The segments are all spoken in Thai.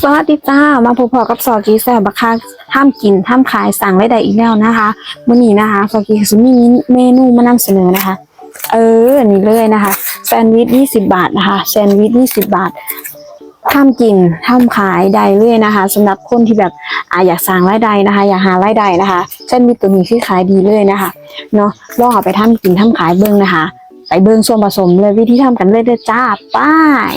สวัสดีจ้า มาพบพอกับซอกีแซบบักคักห้ามกินห้ามขายสั่งได้ใดอีกแล้วนะคะวันนี้นะคะซอกีจะมีเมนูมานำเสนอนะคะ เอออันนี้เลยนะคะแซนด์วิช20บาทนะคะแซนด์วิช20บาทห้ามกินห้ามขายได้เลยนะคะสำหรับคนที่แบบออยากสร้างรายได้นะคะ อยากหารายได้นะคะแซนด์วิชตัวนี้คือขายดีเลยนะคะ เนาะลองเอาไปทำกินทำขายเบิ้งนะคะ ไปเบิ้งส่วนผสมเลยวิธีทำกันเลยเด้อจ้าป้าย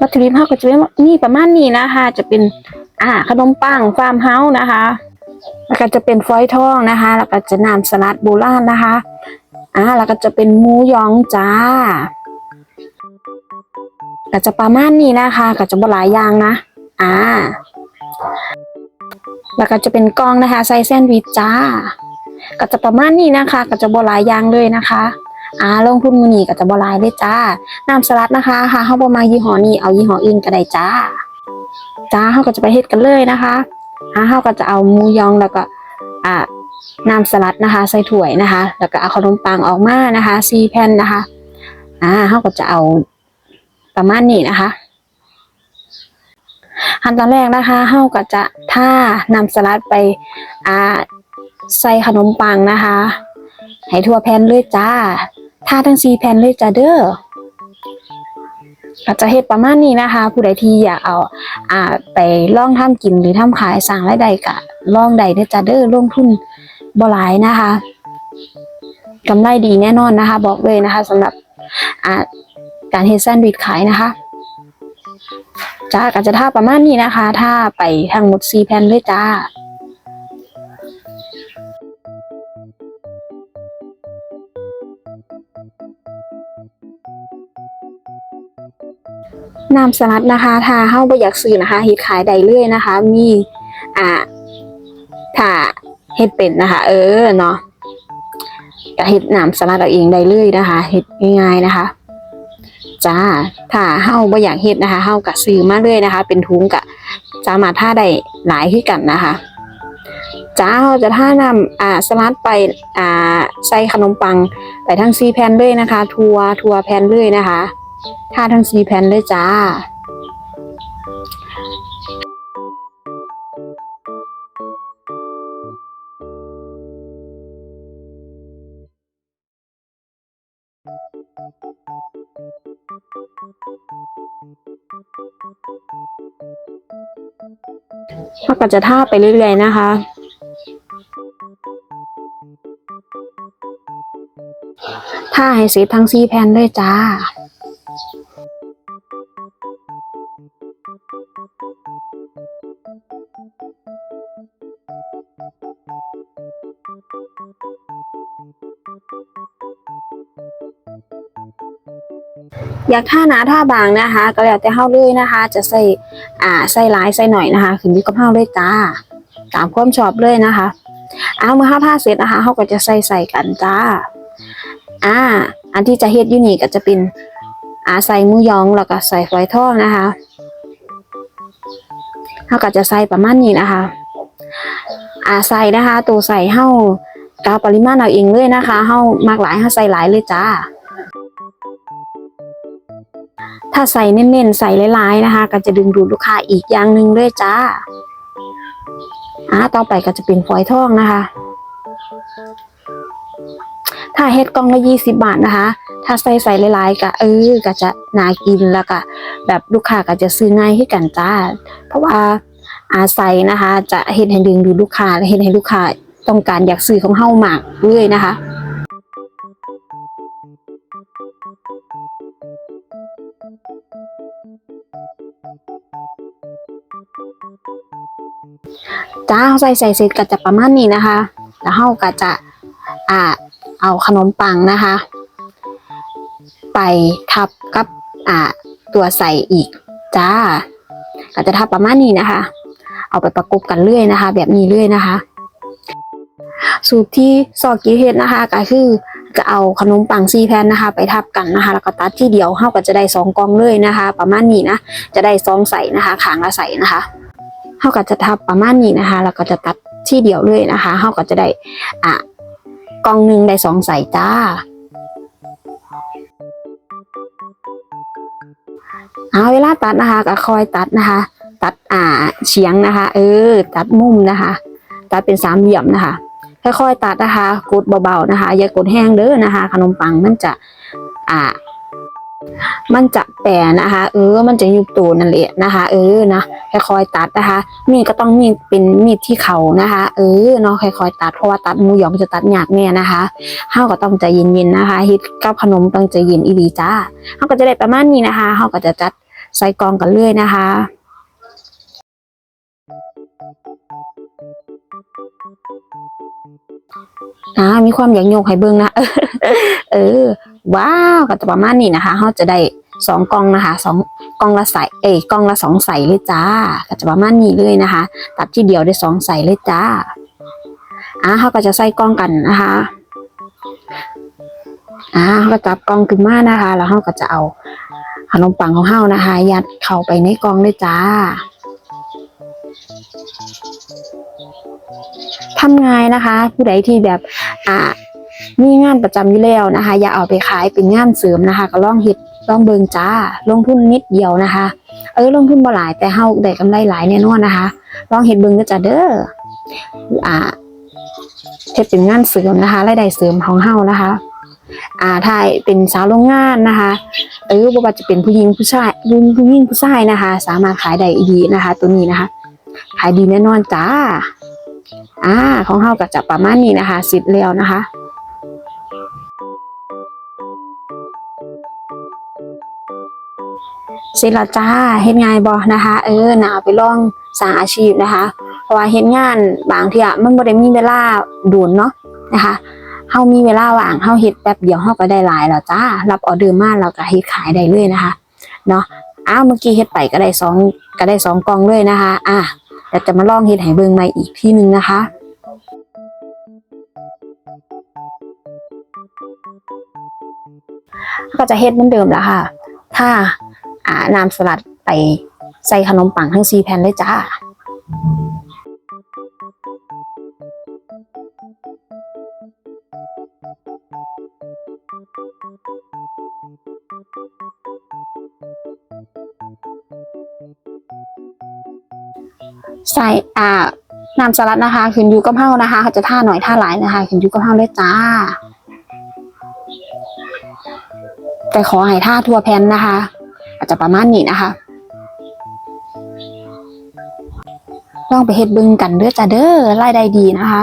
วัตถุดิบเราก็จะเป็นนี่ประมาณนี้นะคะ จะเป็นอ่าขนมปังฟาร์มเฮาส์นะคะแล้วก็จะเป็นฟอยทองนะคะ แล้วก็จะน้ำสลัดโบราณนะคะอ่าแล้วก็จะเป็นหมูยองจ้าก็จะประมาณนี้นะคะ ก็จะบหลายอย่างนะ อ่า แล้วก็จะเป็นกล้องนะคะใส่แซนด์วิชจ้า ก็จะประมาณนี้นะคะ ก็จะบหลายอย่างเลยนะคะอ่าลงทุนมือนีก็จะบหลายเลยจ้าน้ำสลัดนะคะค่ะเฮาบมายี่ห้อนี้เอายี่ห้ออื่นก็ได้จ้า จ้าเฮาก็จะไปเฮ็ดกันเลยนะคะอ่าเฮาก็จะเอามูยองแล้วก็อ่าน้ำสลัดนะคะใส่ถ้วยนะคะ แล้วก็เอาขนมปังออกมานะคะ4แผ่นนะคะอ่าเฮาก็จะเอาประมาณนี้นะคะ ขั้นตอนแรกนะคะเฮาก็จะท่านำสลัดไปอ่าใส่ขนมปังนะคะ ให้ทั่วแผ่นเลยจ้าท่าทั้งสี่แผ่นเลยจ้าเด้อก็จะเฮ็ดประมาณนี้นะคะ ผู้ใดที่อยากเอาอ่าไปล่องทำกินหรือทำขายสั่งรายได้กะล่องได้เด้อจ้าเด้อลงทุนบ่หลายนะคะกำไรดีแน่นอนนะคะ บอกเลยนะคะสำหรับอ่าการเฮ็ดแซนด์วิชขายนะคะ จ้าก็จะท่าประมาณนี้นะคะถ้าไปทั้งหมดสี่แผ่นเลยจ้าน้ำสลัดนะคะถ้าเฮาบ่อยากซื้อนะคะเฮ็ดขายได้เลยนะคะ มี อ่าถ้าเฮ็ดเป็นนะคะ เออเนาะก็เฮ็ดน้ำสลัดเอาเองได้เลยนะคะเฮ็ดง่ายๆนะคะ จ้า ถ้าเฮาบ่อยากเฮ็ดนะคะเฮาก็ซื้อมาเลยนะคะ เป็นถุงก็สามารถท่าได้หลายคือกันนะคะจ้าเฮาจะท่านำอ่าสลัดไปอ่าใส่ขนมปังไปทั้ง4แผ่นเลยนะคะ ทัวทัวแผ่นเลยนะคะท่าทั้งสี่แผ่นเลยจ้า เราก็จะท่าไปเรื่อยๆนะคะ ท่าให้เสร็จทั้งสี่แผ่นเลยจ้า อยากท่าหนาท่าบางนะคะ ก็แล้วแต่เฮาเลยนะคะ จะใส่อ่าใส่หลายใส่หน่อยนะคะขึ้นอยู่กับเฮาเลยจ้าตามความชอบเลยนะคะเอาเมื่อเฮาท่าเสร็จนะคะเฮาก็จะใส่ใส่กันจ้า อ่า อันที่จะเฮ็ดยูนี่ก็จะเป็นอ่าใส่หมูยองแล้วก็ใส่ฝอยทองนะคะเฮาก็จะใส่ประมาณนี้นะคะ อ่าใส่นะคะ ตัวใส่เฮากาปริมาณเอาเองเลยนะคะเฮามากหลายเฮาใส่หลายเลยจ้า ถ้าใส่เน้นๆ ใส่หลายๆนะคะ ก็จะดึงดูดลูกค้าอีกอย่างหนึ่งเลยจ้าอ่าต่อไปก็จะเป็นฝอยทองนะคะ ถ้าเฮ็ดกล่องละยี่สิบบาทนะคะ ถ้าใส่ใส่หลายๆก็เออก็จะน่ากินแล้วก็แบบลูกค้าก็จะซื้อง่ายขึ้นกันจ้า เพราะว่าอาใส่นะคะ จะเฮ็ดให้ดึงดูดลูกค้าและเฮ็ดให้ลูกค้าต้องการอยากซื้อของเฮามากเลยนะคะ จ้าใส่ใส่เสร็จก็จะประมาณนี้นะคะ แล้วเฮาก็จะอ่าเอาขนมปังนะคะ ไปทับกับอ่าตัวใส่อีกจ้าก็จะทับประมาณนี้นะคะ เอาไปประกบกันเรื่อยนะคะ แบบนี้เรื่อยนะคะ สูตรที่ซอกีเฮดนะคะก็คือจะเอาขนมปังซีแผ่นนะคะ ไปทับกันนะคะ แล้วก็ตัดที่เดียวเฮาก็จะได้สองกองเลยนะคะ ประมาณนี้นะจะได้สองใส่นะคะขางละใส่นะคะ เท่ากับจะทับประมาณนี้นะคะแล้วก็จะตัดที่เดียวเลยนะคะเฮาก็จะได้อะกล่องหนึ่งได้สองใส่จ้าเอาเวลาตัดนะคะก็คอยตัดนะคะ ตัดอ่าเฉียงนะคะ เออ ตัดมุมนะคะ ตัดเป็นสามเหลี่ยมนะคะค่อยๆตัดนะคะกดเบาๆนะคะ อย่ากดแห้งเด้อนะคะ ขนมปังมันจะอ่า มันจะแปรนะคะ เออ มันจะยุบตัวนั่นแหละนะคะ เออนะ ค่อยๆตัดนะคะ มีดก็ต้องมีดเป็นมีดที่เขานะคะ เออเนาะค่อยๆตัดเพราะว่าตัดมูหยองจะตัดยากแน่นะคะเฮาก็ต้องใจเย็นๆนะคะฮ็ดกับขนมต้องใจเย็นอีหลีจ้าเฮาก็จะได้ประมาณนี้นะคะเฮาก็จะจัดใส่กองกันเลยนะคะอ่ามีความอยากโยกให้เบิ่งนะ เออ ว้าว ก็จะประมาณนี้นะคะเราจะได้ สองกล่องนะคะสองกล่องละใสเอ้กล่องละสองใสเลยจ้าก็จะประมาณนี้เลยนะคะ ตัดที่เดียวได้สองใสเลยจ้าอ่าเขาก็จะใส่กล่องกันนะคะอ่าเขาก็จับกล่องขึ้นมานะคะ แล้วเขาก็จะเอาขนมปังของเฮานะคะ ยัดเข้าไปในกล่องเลยจ้าทำไงนะคะ ผู้ใดที่แบบอ่ามีงานประจำอยู่แล้วนะคะ อย่าเอาไปขายเป็นงานเสริมนะคะ ก็ลองเฮ็ด ลองเบิงจ้า ลงทุนนิดเดียวนะคะ เออลงทุนบ่หลายแต่เฮาได้กำไรหลายแน่นอนนะคะ ลองเฮ็ดเบิงเด้อจ้าเด้ออ่าเฮ็ดเป็นงานเสริมนะคะรายได้เสริมของเฮานะคะอ่าถ้าเป็นสาวโรงงานนะคะ เออบ่ว่าจะเป็นผู้หญิงผู้ชายผู้หญิงผู้ชายนะคะ สามารถขายได้ดีนะคะ ตัวนี้นะคะ ขายดีแน่นอนจ้า อ่า ของเฮาก็จะประมาณนี้นะคะสิบแล้วนะคะ เสร็จแล้วจ้าเฮ็ดงายบ่นะคะ เออหนาไปล่องสาอาชีพนะคะ เพราะว่าเฮ็ดงานบางที่ยมันบ่ได้มีเวลาด่วนเนาะนะคะเฮามีเวลาว่างเฮาเฮ็ดแป๊บเดียวเฮาก็ได้หลายแล้วจ้า รับออเดอร์มาแล้วก็เฮ็ดขายได้เลยนะคะเนาะอ้าวเมื่อกี้เฮ็ดไปก็ได้สองก็ได้สองกล่องเลยนะคะ อะเดี๋ยวจะมาลองเฮ็ดให้เบิ่งใหม่อีกที่หนึงนะคะก็จะเฮ็ดเหมือนเดิมแล้วค่ะ ถ้า อ่าน้ำสลัดไปใส่ขนมปังทั้งสี่แผ่นเลยจ้าใส่อ่าน้ำสลัดนะคะขึ้นอยู่กับเฮานะคะเขาจะท่าหน่อยท่าหลายนะคะขึ้นอยู่กับเฮาเลยจ้า แต่ขอให้ท่าทั่วแผ่นนะคะ อาจจะประมาณนี้นะคะ ลองไปเฮ็ดบึงกันเด้อจ้าเด้อรายได้ดีนะคะ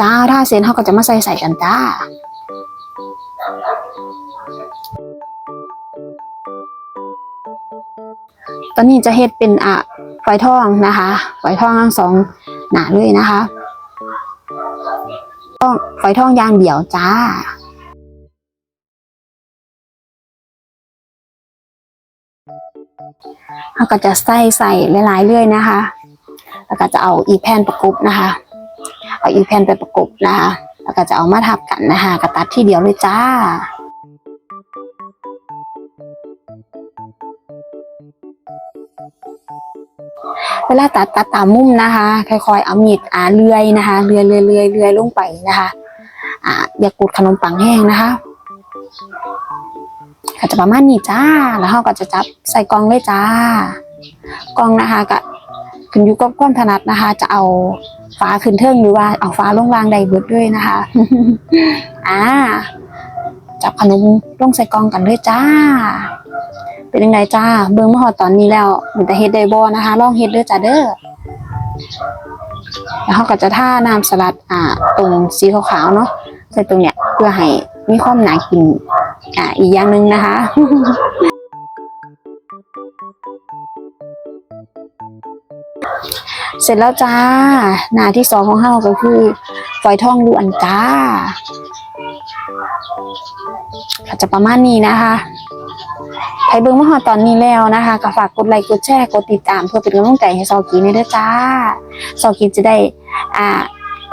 จ้าถ้าเซนเขาก็จะมาใส่ใส่กันจ้าตอนนี้จะเฮ็ดเป็นอะ ฝอยทองนะคะฝอยทองทั้งสองหนาเลยนะคะต้องฝอยทองยางเดียวจ้าเราก็จะใส่ใส่หลายๆเรื่อยนะคะ แล้วก็จะเอาอีแผ่นประกบนะคะ เอาอีแผ่นไปประกบนะคะ แล้วก็จะเอามาทับกันนะคะกระตัดที่เดียวเลยจ้า เวลาตัดตัดตามมุมนะคะ ค่อยๆ เอามีดอ่าเลื่อยนะคะเลื่อยเลื่อยเลื่อยเลื่อยลงไปนะคะอ่าอย่ากดขนมปังแห้งนะคะก็จะประมาณนี้จ้า แล้วเราก็จะจับใส่กล่องเลยจ้ากล่องนะคะก็ขึ้นอยู่กับความถนัดนะคะ จะเอาฟ้าขึ้นเทิงหรือว่าเอาฟ้าลงลางใดเบิดด้วยนะคะอ่าจับขนมลงใส่กล่องกันเลยจ้า เป็นยังไงจ้า เบิ่งมาหอดตอนนี้แล้วมันจะเฮ็ดได้บ่นะคะ ลองเฮ็ดเด้อจ้าเด้อแล้วเขาก็จะท่าน้ำสลัดอ่า ตรงสีขาวๆเนาะใส่ตรงเนี้ยเพื่อให้มีความหนากิน อ่า อีกอย่างหนึ่งนะคะเสร็จแล้วจ้า หน้าที่สองของเฮาก็คือฝอยทองล้วนจ้าจะประมาณนี้นะคะ ใครเบิ่งมาหอดตอนนี้แล้วนะคะก็ฝากกดไลค์กดแชร์กดติดตามเพื่อเป็นกำลังใจให้ซอกีในเด้อจ้าซอกีจะได้อ่า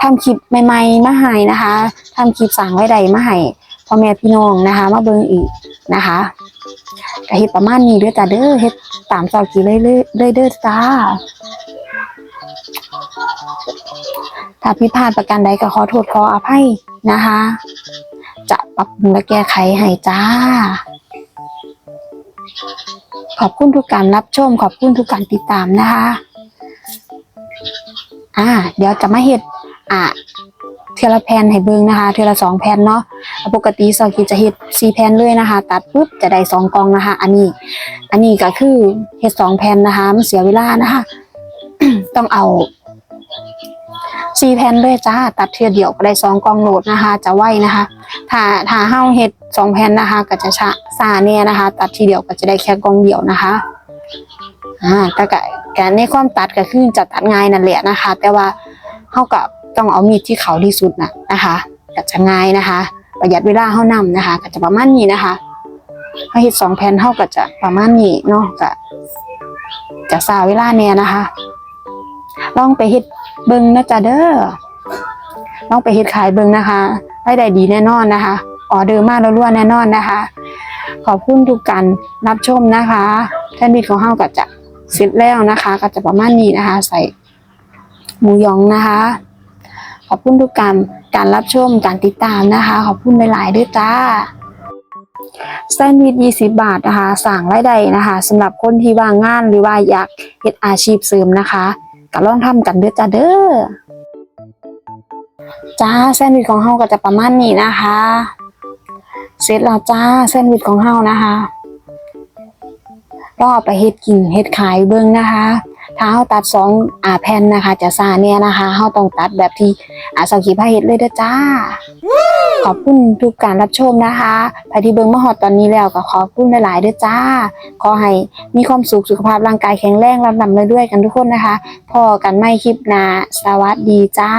ทำคลิปใหม่ๆมาให้นะคะทำคลิปสั่งไว้ใดมาให้พ่อแม่พี่น้องนะคะ มาเบิ่งอีกนะคะก็เฮ็ดประมาณนี้เด้อจ้าเด้อเฮ็ดตามเจ้ากี่เลยเลยเลยเด้อจ้าถ้าผิดพลาดประการใดก็ขอโทษขออภัยนะคะ จะปรับปรุงและแก้ไขให้จ้า ขอบคุณทุกการรับชม ขอบคุณทุกการติดตามนะคะ อ่า เดี๋ยวจะมาเฮ็ดอ่าเทละแผ่นให้เบิ่งนะคะ เทละสองแผ่นเนาะปกติซอกิจะเฮ็ดสี่แผ่นเลยนะคะ ตัดปุ๊บจะได้สองกองนะคะ อันนี้ อันนี้ก็คือเฮ็ดสองแผ่นนะคะมันเสียเวลานะคะ ต้องเอาสี่แผ่นเลยจ้าตัดเทือเดียวก็ได้สองกองโหลดนะคะ จะไวนะคะ ถ้าถ้าเฮาเฮ็ดสองแผ่นนะคะ ก็จะช้าซาเนี่ยนะคะ ตัดทีเดียวก็จะได้แค่กองเดียวนะคะอ่าแต่ก็การในความตัดก็คือจะตัดง่ายนั่นแหละนะคะ แต่ว่าเฮาก็ต้องเอามีดที่เขาที่สุดนะนะคะก็จะง่ายนะคะ ประหยัดเวลาเฮานำนะคะ ก็จะประมาณนี้นะคะเฮาเฮ็ดสองแผ่นเฮาก็จะประมาณนี้เนาะก็จะซาเวลาเนี่ยนะคะ ลองไปเฮ็ดเบิ่งนะจ๊ะเด้อลองไปเฮ็ดขายเบิ่งนะคะ ได้ได้ดีแน่นอนนะคะออเดอร์มาแล้วล้วนแน่นอนนะคะ ขอบคุณทุกการรับชมนะคะแทนบิดของเฮาก็จะเสร็จแล้วนะคะ ก็จะประมาณนี้นะคะ ใส่หมูยองนะคะ ขอบคุณทุกการการรับชมการติดตามนะคะ ขอบคุณหลายๆด้วยจ้าแซนด์วิช20 บาทนะคะสั่งรายได้นะคะสำหรับคนที่ว่างงานหรือว่าอยากเฮ็ดอาชีพเสริมนะคะก็ลองทำกันเด้อจ้าเด้อ จ้าแซนด์วิชของเฮาก็จะประมาณนี้นะคะ เสร็จแล้วจ้าแซนด์วิชของเฮานะคะก็เอาไปเฮ็ดกินเฮ็ดขายเบิ้งนะคะถ้าเฮาตัดสองอ่าแผ่นนะคะ จะซาเนี่ยนะคะเฮาต้องตัดแบบที่อาสาขีพาเฮ็ดเลยเด้อจ้า ขอบคุณทุกการรับชมนะคะพาที่เบิงมหอดตอนนี้แล้วก็ขอบคุณหลายๆด้วยจ้า ขอให้มีความสุขสุขภาพร่างกายแข็งแรงลำลำเลยด้วยกันทุกคนนะคะพอกันไม่คลิปนาสวัสดีจ้า